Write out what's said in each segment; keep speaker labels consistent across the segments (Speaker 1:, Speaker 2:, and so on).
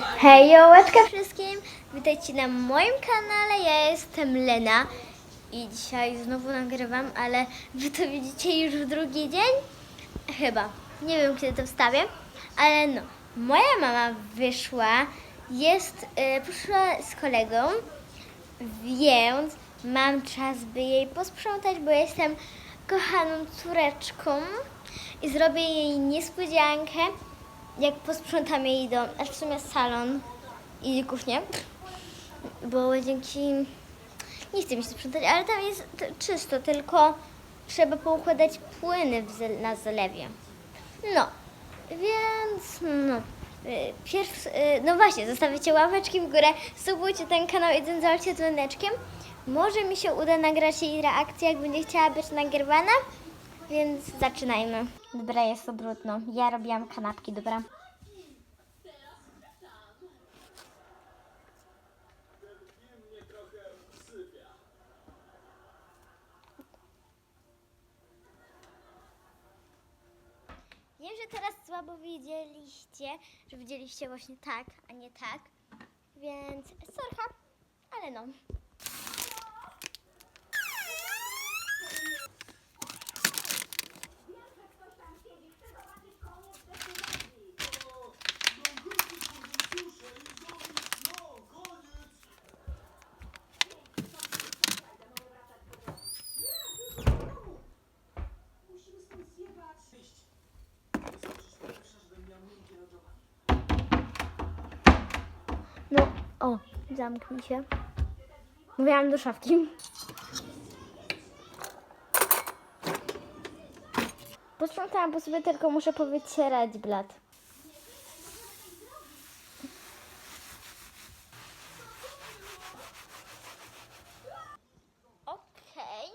Speaker 1: Hej, jołeczka wszystkim! Witajcie na moim kanale, ja jestem Lena i dzisiaj znowu nagrywam, ale wy to widzicie już w drugi dzień? Chyba. Nie wiem, kiedy to wstawię, ale no. Moja mama wyszła, jest, y, poszła z kolegą, więc mam czas, by jej posprzątać, bo jestem kochaną córeczką i zrobię jej niespodziankę, jak posprzątamy jej dom, aż w sumie salon i kuchnię, bo łazienki nie chcę mi się sprzątać, ale tam jest czysto, tylko trzeba poukładać płyny na zalewie. No, więc no. y, Pierw, y, no właśnie, zostawicie łapeczki w górę, subujcie ten kanał i dzwoncie dzwoneczkiem. Może mi się uda nagrać jej reakcję, jak będzie chciała być nagrywana, więc zaczynajmy. Dobra, jest to brudno. Ja robiłam kanapki, dobra. Wiem, że teraz słabo widzieliście, że widzieliście właśnie tak, a nie tak, więc sorka, ale no. No, o, zamknij się. Mówiłam do szafki. Posprzątałam po sobie, tylko muszę powycierać blat. Okej.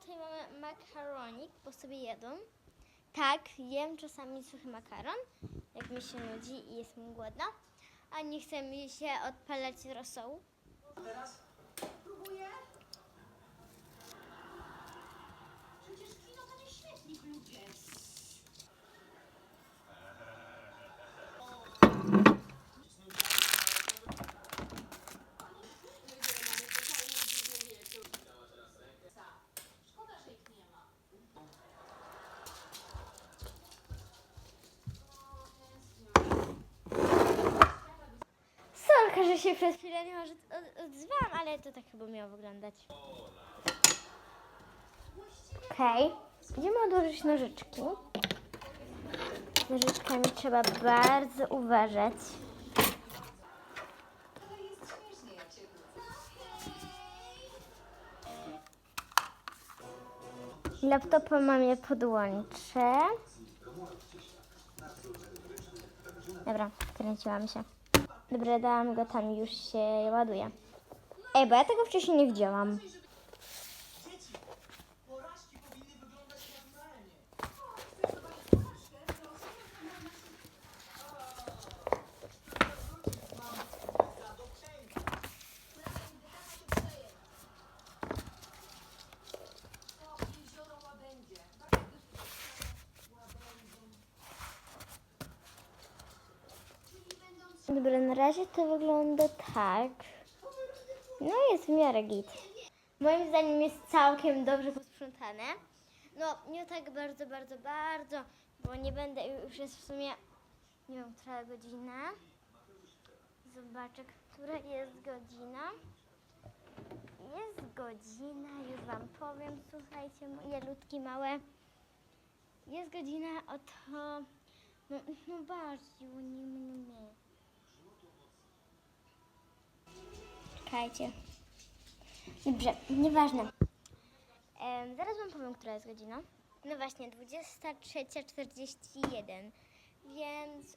Speaker 1: Tutaj mamy makaronik, bo sobie jedzą. Tak, jem czasami suchy makaron, jak mi się nudzi i jestem głodna, a nie chce mi się odpalać rosołu. Sorka, że się przez chwilę nie może od- ale to tak chyba miało wyglądać. Okej, idziemy odłożyć nożyczki. Nożyczkami trzeba bardzo uważać. Laptopa mamie podłączę. Dobra, kręciłam się. Dobra, dałam go tam, już się ładuje. Ej, bo ja tego wcześniej nie widziałam. Dobra, na razie to wygląda tak. No jest w miarę git. Moim zdaniem jest całkiem dobrze posprzątane. No, nie tak bardzo, bardzo, bardzo, bo nie będę, już jest w sumie, nie wiem, która godzina. Zobaczę, która jest godzina. Jest godzina, już Wam powiem, słuchajcie, moje ludki małe. Jest godzina oto, no, no bardziej, nie mnie. Czekajcie. Dobrze, nieważne. Em, zaraz wam powiem, która jest godzina. No właśnie, 23.41. Więc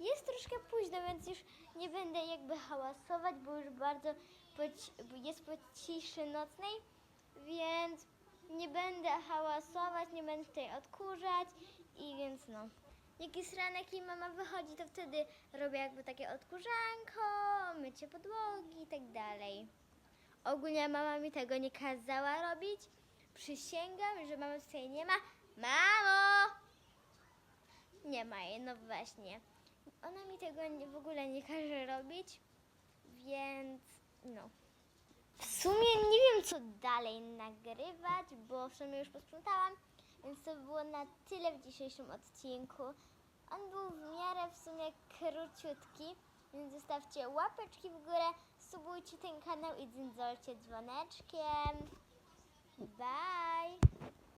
Speaker 1: jest troszkę późno, więc już nie będę jakby hałasować, bo już bardzo jest po ciszy nocnej, więc nie będę hałasować, nie będę tutaj odkurzać i więc no. Jak jest ranek i mama wychodzi, to wtedy robię jakby takie odkurzanko, mycie podłogi i tak dalej. Ogólnie mama mi tego nie kazała robić. Przysięgam, że mamy tutaj nie ma. Mamo! Nie ma jej, no właśnie. ona mi tego w ogóle nie każe robić, więc no. W sumie nie wiem, co dalej nagrywać, bo w sumie już posprzątałam, więc to było na tyle w dzisiejszym odcinku. On był w miarę w sumie króciutki, więc zostawcie łapeczki w górę, subujcie ten kanał i dzwoneczkiem. Bye!